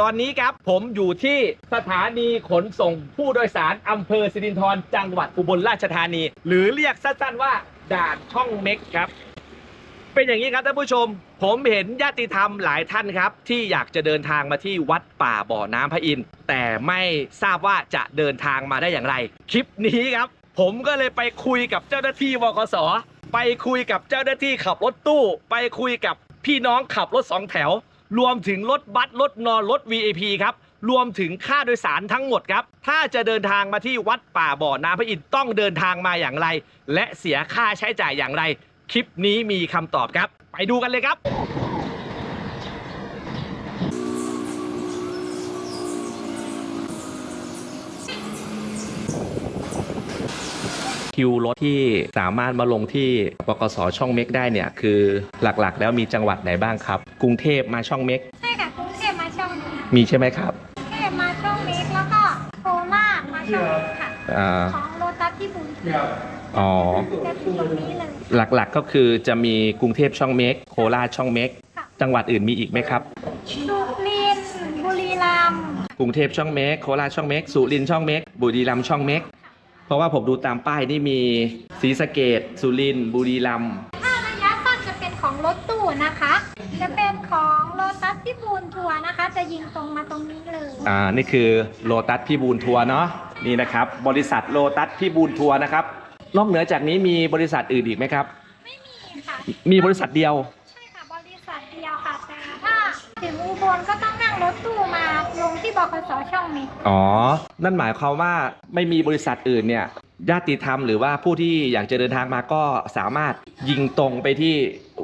ตอนนี้ครับผมอยู่ที่สถานีขนส่งผู้โดยสารอำเภอสิรินธรจังหวัดอุบลราชธานี หรือเรียกสั้นๆว่าด่านช่องเม็กครับ เป็นอย่างนี้ครับท่านผู้ชม ผมเห็นญาติธรรมหลายท่านครับ ที่อยากจะเดินทางมาที่วัดป่าบ่อน้ำพระอินทร์แต่ไม่ทราบว่าจะเดินทางมาได้อย่างไร คลิปนี้ครับ ผมก็เลยไปคุยกับเจ้าหน้าที่บกสไปคุยกับเจ้าหน้าที่ขับรถตู้ ไปคุยกับพี่น้องขับรถสองแถว รวมถึงรถบัสรถนอนรถ VIP ครับรวมถึงค่าโดยสารทั้งหมดครับ ถ้าจะเดินทางมาที่วัดป่าบ่อน้ำพระอินทร์ต้องเดินทางมาอย่างไร และเสียค่าใช้จ่ายอย่างไร คลิปนี้มีคำตอบครับ ไปดูกันเลยครับ คิวรถที่สามารถมาลงที่บกสช่องเม็กได้เนี่ย คือหลักๆ แล้วมีจังหวัดไหนบ้างครับ กรุงเทพมาช่องเม็ก ใช่ค่ะกรุงเทพมาช่องนี้ค่ะมีใช่ไหมครับกรุงเทพมาช่องเล็กแล้วก็โคราชมาช่องนี้ค่ะ อ่าของโลตัสที่บุญอ๋อ จะอยู่ตรงนี้เลย หลักๆก็คือจะมีกรุงเทพช่องเม็ก โคราชช่องเม็ก ค่ะ จังหวัดอื่นมีอีกไหมครับ สุรินทร์บุรีรัมย์กรุงเทพช่องเม็ก โคราชช่องเม็ก สุรินทร์ช่องเม็ก บุรีรัมย์ช่องเม็กเพ ราะว่าผมดูตามป้ายนี่มีศรีสะเกดสุรินทร์บุรีรัมย์ถ้าระยะสั้นจะเป็นของรถตู้นะคะ จะเป็นของโลตัสที่บุญทัวร์นะคะ จะยิงตรงมาตรงนี้เลย อ่านี่คือโลตัสพี่บูนทัวร์เนาะนี่นะครับ บริษัทโลตัสพี่บูนทัวร์นะครับนอกเหนือจากนี้มีบริษัทอื่นอีกไหมครับ ไม่มีค่ะ มีบริษัทเดียว ใช่ค่ะบริษัทเดียวค่ะแต่ถ้าถึงอุบลก็ต้องนั่งรถตู้มาลงที่ บคสช่องนี้อ๋อ นั่นหมายความว่าไม่มีบริษัทอื่นเนี่ยญาติธรรมหรือว่าผู้ที่อยากจะเดินทางมาก็สามารถยิงตรงไปที่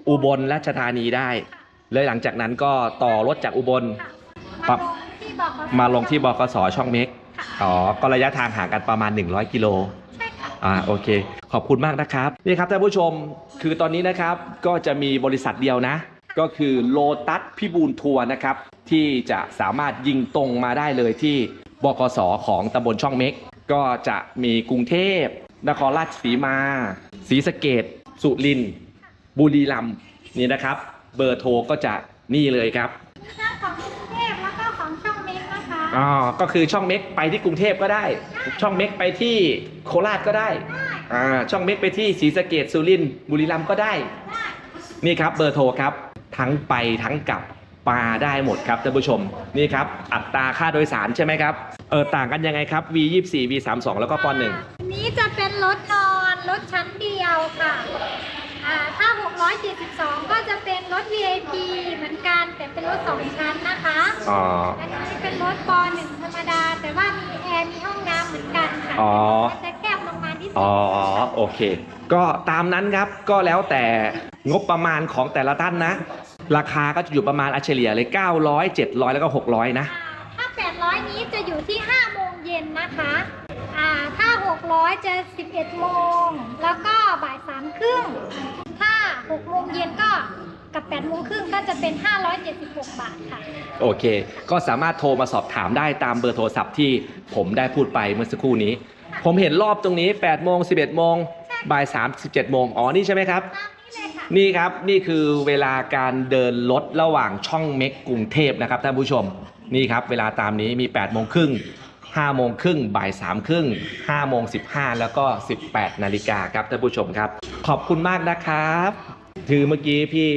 อุบลราชธานีได้ เลยหลังจากนั้นก็ต่อรถจากอุบลค่ะมาลงที่บคสมาลงที่บกสช่องเม็กค่ะอ๋อ ก็ระยะทางห่างกันประมาณ 100 กิโล ใช่ค่ะ อ่าโอเค ขอบคุณมากนะครับนี่ครับท่านผู้ชมคือตอนนี้นะครับก็จะมีบริษัทเดียวนะ ก็คือโลตัสพิบูลทัวร์นะครับ ที่จะสามารถยิงตรงมาได้เลยที่บกสของตำบลช่องเม็ก ก็จะมีกรุงเทพ นครราชสีมาศรีสะเกดสุรินทร์บุรีรัมย์นี่นะครับ เบอร์โทรก็จะนี่เลยครับมีทั้งของกรุงเทพแล้วก็ของช่องเมกนะคะอ๋อก็คือช่องเม็กไปที่กรุงเทพก็ได้ ช่องเม็กไปที่โคราชก็ได้อ่าช่องเม็กไปที่ศรีสะเกดสุรินทร์บุรีรัมย์ก็ได้ นี่ครับเบอร์โทรครับทั้งไปทั้งกลับ มาได้หมดครับท่านผู้ชมนี่ครับอัตราค่าโดยสารใช่ไหมครับเออต่างกันยังไงครับ V 2 4 V 3 2 แล้วก็ป .1 อันนี้จะเป็นรถนอนรถชั้นเดียวค่ะอ่าถ้า 672 ก็จะเป็นรถ VIP เหมือนกัน แต่เป็นรถ 2 ชั้นนะคะ อ๋อ อันนี้เป็นรถป .1 ธรรมดา แต่ว่ามีแอร์มีห้องน้ำเหมือนกันค่ะอ๋อ มันจะแคบลงมาที่สุอ๋อดโอเค ก็ตามนั้นครับก็แล้วแต่งบประมาณของแต่ละท่านนะ ราคาก็จะอยู่ประมาณอัเฉลี่ยเลย 900 700 แล้วก็ 600 นะอ่าถ้า 800 นี้จะอยู่ที่ 5 โมงเย็นนะคะอ่าถ้า 600 จะ 11 โมง แล้วก็บ่าย3ครึ่ง ถ้า 6 โมงเย็นก็กับ 8 โมงครึ่งก็จะเป็น 576 บาทค่ะ โอเค ก็สามารถโทรมาสอบถามได้ตามเบอร์โทรศัพท์ที่ผมได้พูดไปเมื่อสักครู่นี้ ผมเห็นรอบตรงนี้ 8 โมง 11 โมง บ่าย3 17 โมง อ๋อ นี่ใช่ไหมครับตาม นี่ครับนี่คือเวลาการเดินรถระหว่างช่องเม็กกรุงเทพนะครับท่านผู้ชมนี่ครับเวลาตามนี้มี8โมงครึ่ง5โมงครึ่งบ่าย3ครึ่ง5โมง15แล้วก็ 18นาฬิกาครับท่านผู้ชมครับ ขอบคุณมากนะครับคือเมื่อกี้พี่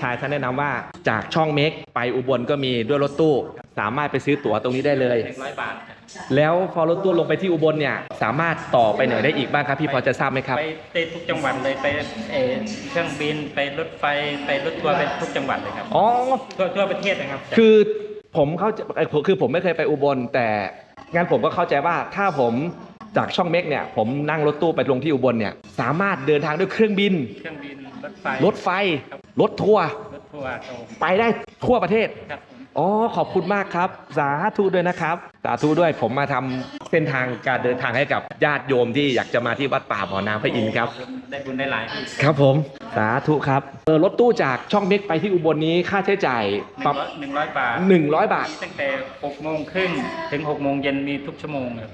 ชายท่านแนะนำว่าจากช่องเม็กไปอุบลก็มีด้วยรถตู้ สามารถไปซื้อตั๋วตรงนี้ได้เลยหนึ่งร้อยบาทแล้วพอรถตู้ลงไปที่อุบลเนี่ย สามารถต่อไปไหนได้อีกบ้างครับ พี่พอจะทราบไหมครับ ไปเตะทุกจังหวัดเลยไปเอ่อเครื่องบินไปรถไฟไปรถทัวร์ไปทุกจังหวัดเลยครับอ๋อ ทั่วทั่วประเทศนะครับ คือผมเข้าใจเอ่อผมคือผมไม่เคยไปอุบล แต่งั้นผมก็เข้าใจว่าถ้าผมจากช่องเม็กเนี่ย ผมนั่งรถตู้ไปลงที่อุบลเนี่ย สามารถเดินทางด้วยเครื่องบิน เครื่องบินรถไฟรถไฟ รถทัวร์รถทัวร์ตรงไปได้ทั่วประเทศ ครับผม อ๋อขอบคุณมากครับ สาธุด้วยนะครับ สาธุด้วยผมมาทำเส้นทางการเดินทางให้กับญาติโยมที่อยากจะมาที่วัดป่าบ่อน้ำพระอินทร์ครับ ได้บุญได้หลายที่ครับผมสาธุครับเออรถตู้จากช่องเม็กไปที่อุบลนี้ค่าใช้จ่ายหปนึ่รังบร้อยหนึ่งร้อยบาทหนึ่งร้อยบาท ตั้งแต่หกโมงครึ่งถึงหกโมงเย็นมีทุกชั่วโมงครับ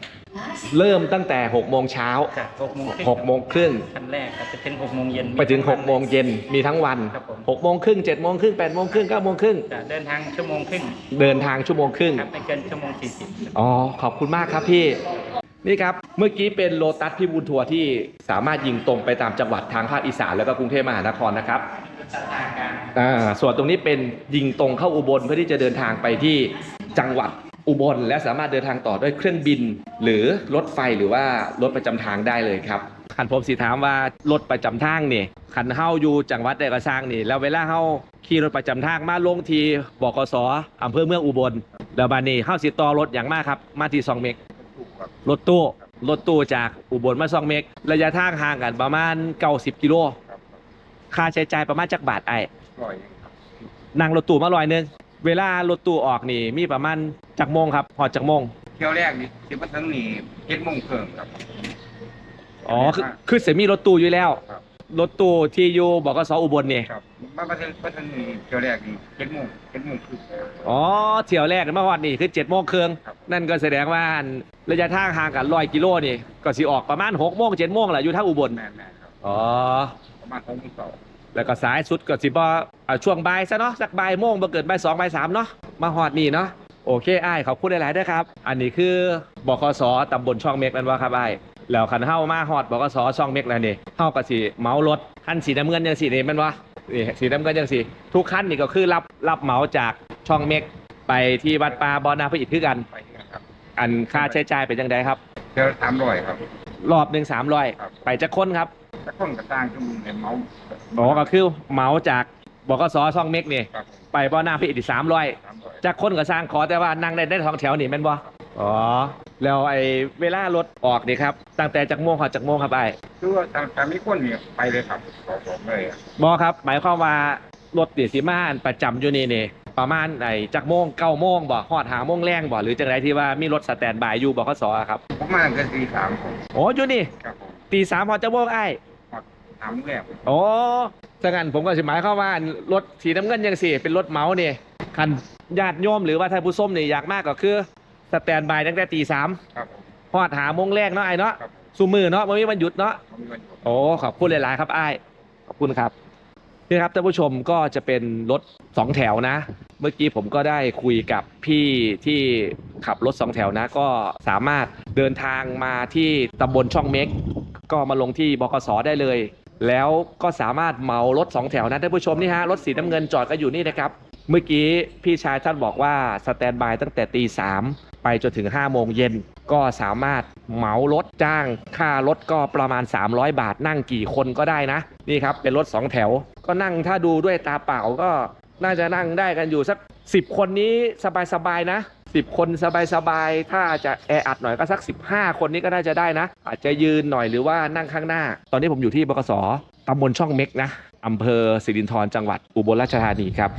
เริ่มตั้งแต่6โมงเช้าจากหกโมงครึ่ง6โมงครึ่งคันแรกครับไปถึงหกโมงเย็น ไปถึง6โมงเย็นมีทั้งวันครับผม 6โมงครึ่ง7โมงครึ่ง8โมงครึ่ง9โมงครึ่งจะเดินทางชั่วโมงครึ่งเดินทางชั่วโมงครึ่ง ครับไม่เกินชั่วโมงสี่สิบ อ๋อ ขอบคุณมากครับพี่ นี่ครับ เมื่อกี้เป็นโลตัสพี่บุญทัวร์ที่สามารถยิงตรงไปตามจังหวัดทางภาคอีสานแล้วก็กรุงเทพมหานครนะครับอ่าส่วนตรงนี้เป็นยิงตรงเข้าอุบลเพื่อที่จะเดินทางไปที่จังหวัด อุบลและสามารถเดินทางต่อด้วยเครื่องบิน หรือรถไฟหรือว่ารถประจำทางได้เลยครับขันผมสิถามว่ารถประจำทางนี่ขันเฮาอยู่จังหวัดใดก็สร้างนี่ แล้วเวลาเฮาขี่รถประจำทางมาลงทีบกสอำเภอเมืองอุบลแล้วบานนี้เฮาสิต่อรถอย่างมากครับ มาที่ซองเมกรถตู้รถตู้จากอุบลมาซองเมกระยะทางห่างกันประมาณ90กิโลค่าใช้จ่ายประมาณจักบาทไอ้นั่งรถตู้มาลอยนึง เวลารถตู้ออกนี่มีประมาณจักโมงครับพอจักโมงเที่ยวแรกนี่สิบวันทั้งนี่เจ็ดโมงครึ่งครับ อ๋อคือคือเสมีรถตู้อยู่แล้วครับ รถตู้ที่อยู่บกสอุบลนี่ครับมาประเทศประเทศนี่เที่ยวแรกนี่เจ็ดโมงเจ็ดโมงครึ่งครับ อ๋อเที่ยวแรกมาฮอดนี่คือ7โมงครึ่งครับ นั่นก็แสดงว่าระยะทางห่างกัน100กิโลนี่ก็สิออกประมาณ6โมง7โมงแหละอยู่ทางอุบลแม่นแม่นครับ อ๋อประมาณหกโมงเช้าแล้วก็สายสุดก็สิบ่ เอาช่วงบ่ายซะเนาะสักบ่ายโมงบ่เกินบ่ายสองบ่ายสามเนาะมาฮอดนี่เนาะโอเคอ้ายขอบคุณหลายๆด้วยครับ อันนี้คือบคสตำบลช่องเม็กนั่นว่าครับอ้ายแล้วคันเฮามาฮอดบกสช่องเม็กแล้วนี่เฮาก็สิเหมารถคันสีน้ำเงินจังซี่นี่แม่นบ่นี่สีน้ำเงินจังซี่ทุกคันนี่ก็คือรับรับเหมาจากช่องเม็กไปที่วัดป่าบ่อนาพระอิฐคือกัน ไปที่นั่นครับอันค่าใช้จ่ายเป็นจังไดครับเที่ยวสามร้อยครับ รอบหนึง300ครับ ไปจักคนครับ ถ้าคนกระต่างชั่วโมงเนี่ยเมาอ๋อก็คือเหมาจาก บกสช่องเม็กนี่ครับไปบ่อนาพระอิฐอีก300สามร้อยจากคนก็สร้างขอแต่ว่านั่งได้ได้ท้องแถวนี่แม่นบ่อ๋อแล้วไอ้เวลารถออกนี่ครับตั้งแต่จากโมงขอจากโมงครับไอ้คือว่าถ้าถ้ามีคนเนี่ยไปเลยครับขอบอกเลยอะบอครับ หมายความว่ารถติดสิมาอันประจำอยู่นี่นี่ประมาณไอ้จากโมงเก้าโมงบ่ฮอดหาโมงแรงบ่หรือจังไรที่ว่ามีรถสแตนบายอยู่บ่เขาสอครับผมมาตั้งแต่ตีสามผมโอ้อยู่นี่ครับผมตีสามพอจะโมงไอ้ถามแรกโอ้ ถ้างั้นผมก็สิหมายความว่ารถสีน้ำเงินยังสิเป็นรถเหมานี่คันญาติโยมหรือว่าท่านผู้ส้มนี่อยากมากก็คือสแตนบายตั้งแต่ตีสามครับผมฮอดหาโมงแรกเนาะไอ้เนาะครับผมสุมือเนาะไม่มีวันหยุดเนาะ ผมมีวันหยุด โอ้ขอบคุณหลาย ๆ ครับไอ้ายขอบคุณครับนี่ครับท่านผู้ชมก็จะเป็นรถสองแถวนะ เมื่อกี้ผมก็ได้คุยกับพี่ที่ขับรถสองแถวนะ ก็สามารถเดินทางมาที่ตำบลช่องเม็ก ก็มาลงที่บกสได้เลย แล้วก็สามารถเหมารถสองแถวนะท่านผู้ชมนี่ฮะรถสีน้ำเงินจอดก็อยู่นี่นะครับ เมื่อกี้พี่ชายท่านบอกว่าสแตนบายตั้งแต่ตีสามไปจนถึง5โมงเย็นก็สามารถเหมารถจ้างค่ารถก็ประมาณ 300 บาทนั่งกี่คนก็ได้นะ นี่ครับเป็นรถ 2 แถว ก็นั่งถ้าดูด้วยตาเปล่าก็น่าจะนั่งได้กันอยู่สัก 10 คนนี้สบายๆนะ สิบคนสบายๆ ถ้าจะแออัดหน่อยก็สัก 15 คนนี้ก็น่าจะได้นะ อาจจะยืนหน่อยหรือว่านั่งข้างหน้า ตอนนี้ผมอยู่ที่บกสตำบลช่องเม็กนะอำเภอสิรินธรจังหวัดอุบลราชธานีครับ